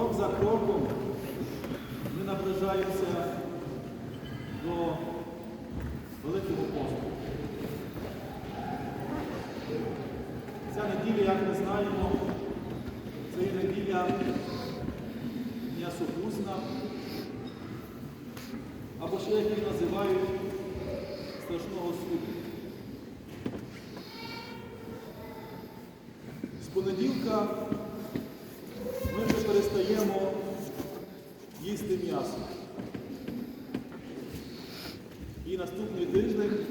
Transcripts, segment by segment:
Крок за кроком ми наближаємося до Великого посту. Ця неділя, як ми знаємо, це є неділя м'ясопусна, або ще як її називають страшного суду. І наступний тиждень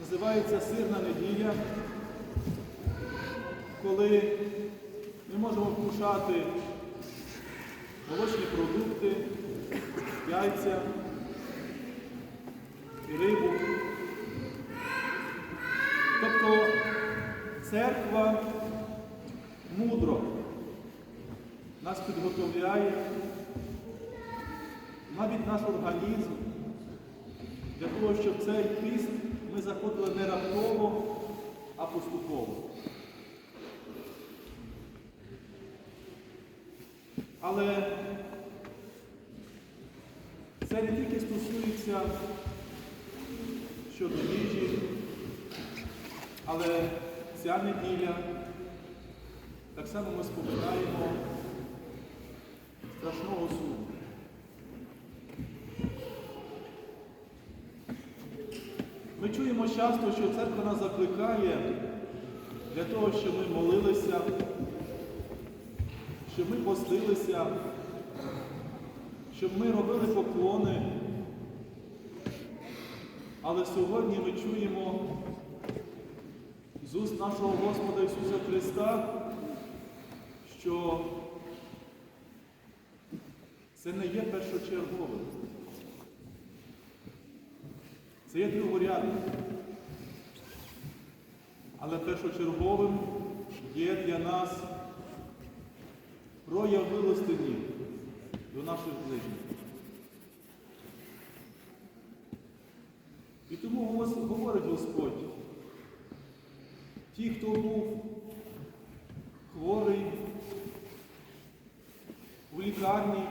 називається сирна неділя, коли ми можемо вкушати молочні продукти, яйця рибу. Тобто церква мудро нас підготовляє, навіть наш організм, для того, щоб цей піст ми заходили не раптово, а поступово. Але це не тільки стосується щодо їжі, але ця неділя так само ми споминаємо страшного суду. Ми чуємо часто, що церква нас закликає для того, щоб ми молилися, щоб ми постилися, щоб ми робили поклони. Але сьогодні ми чуємо з уст нашого Господа Ісуса Христа, що це не є першочерговим. Це є другорядним. Але першочерговим є для нас прояв милостині до наших ближніх. І тому говорить Господь, ті, хто був хворий у лікарні,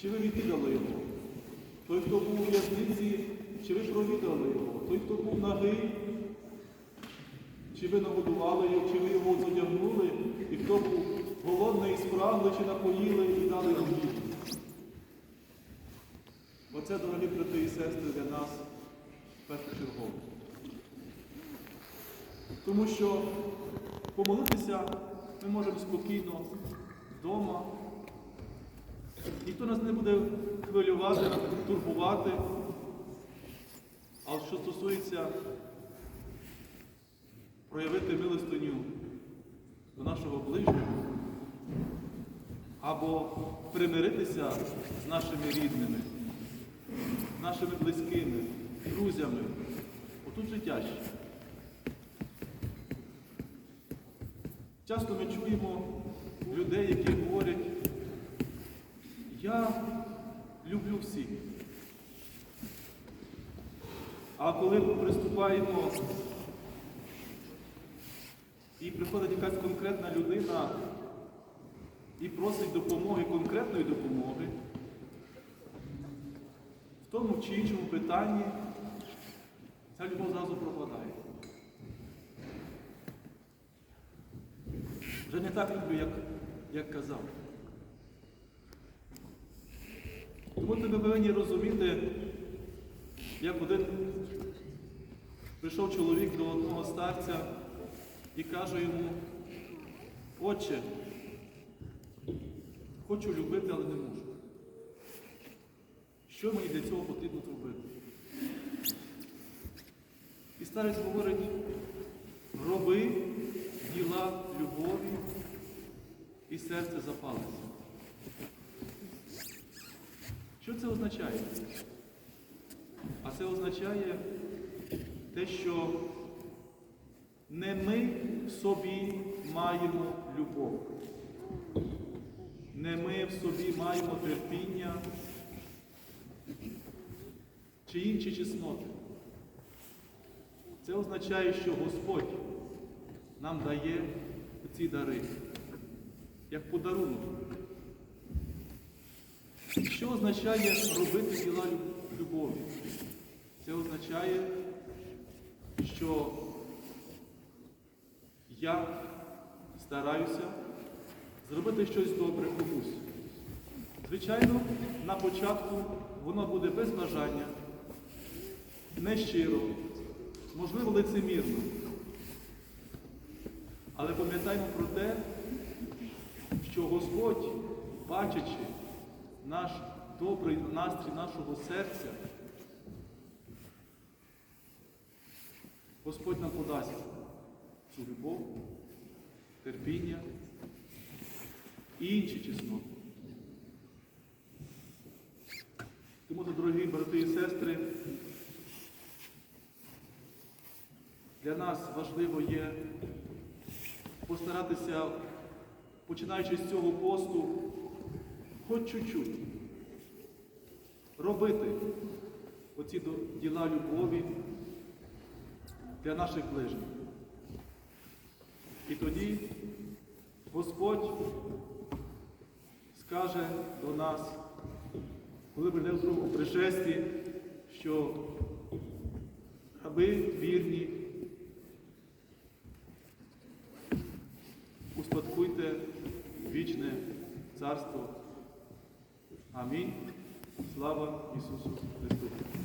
чи ви відвідали його? Той, хто був у в'язниці, чи ви провідали його? Той, хто був нагий, чи ви нагодували його, чи ви його задягнули, і хто був голодний і спраглий, чи напоїли і дали йому їсти? Оце, дорогі брати і сестри, для нас першочергово. Тому що помолитися ми можемо спокійно вдома. Ніхто нас не буде хвилювати, турбувати. Але що стосується проявити милостиню до нашого ближнього або примиритися з нашими рідними, нашими близькими, друзями, отут же тяжче. Часто ми чуємо А коли ми приступаємо і приходить якась конкретна людина і просить допомоги, конкретної допомоги, в тому чи іншому питанні ця любов зразу пропадає. Вже не так люблю, як, як казав. Тому ми повинні розуміти, як один прийшов чоловік до одного старця і каже йому, отче, хочу любити, але не можу. Що мені для цього потрібно зробити? І старець говорить, роби діла любові і серце запалиться. Що це означає? Це означає те, що не ми в собі маємо любов, не ми в собі маємо терпіння чи інші чесноти. Це означає, що Господь нам дає ці дари. як подарунок. Що означає робити діла любові? Це означає, що я стараюся зробити щось добре комусь. Звичайно, на початку воно буде без бажання, нещиро, можливо, лицемірно. Але пам'ятаємо про те, що Господь, бачачи наш добрий настрій нашого серця, Господь нам подасть цю любов, терпіння і інші чесноти. Тому, дорогі брати і сестри, для нас важливо є постаратися, починаючи з цього посту, хоч чуть-чуть робити оці діла любові для наших ближніх. І тоді Господь скаже до нас, коли прийде в другому пришесті, що аби вірні,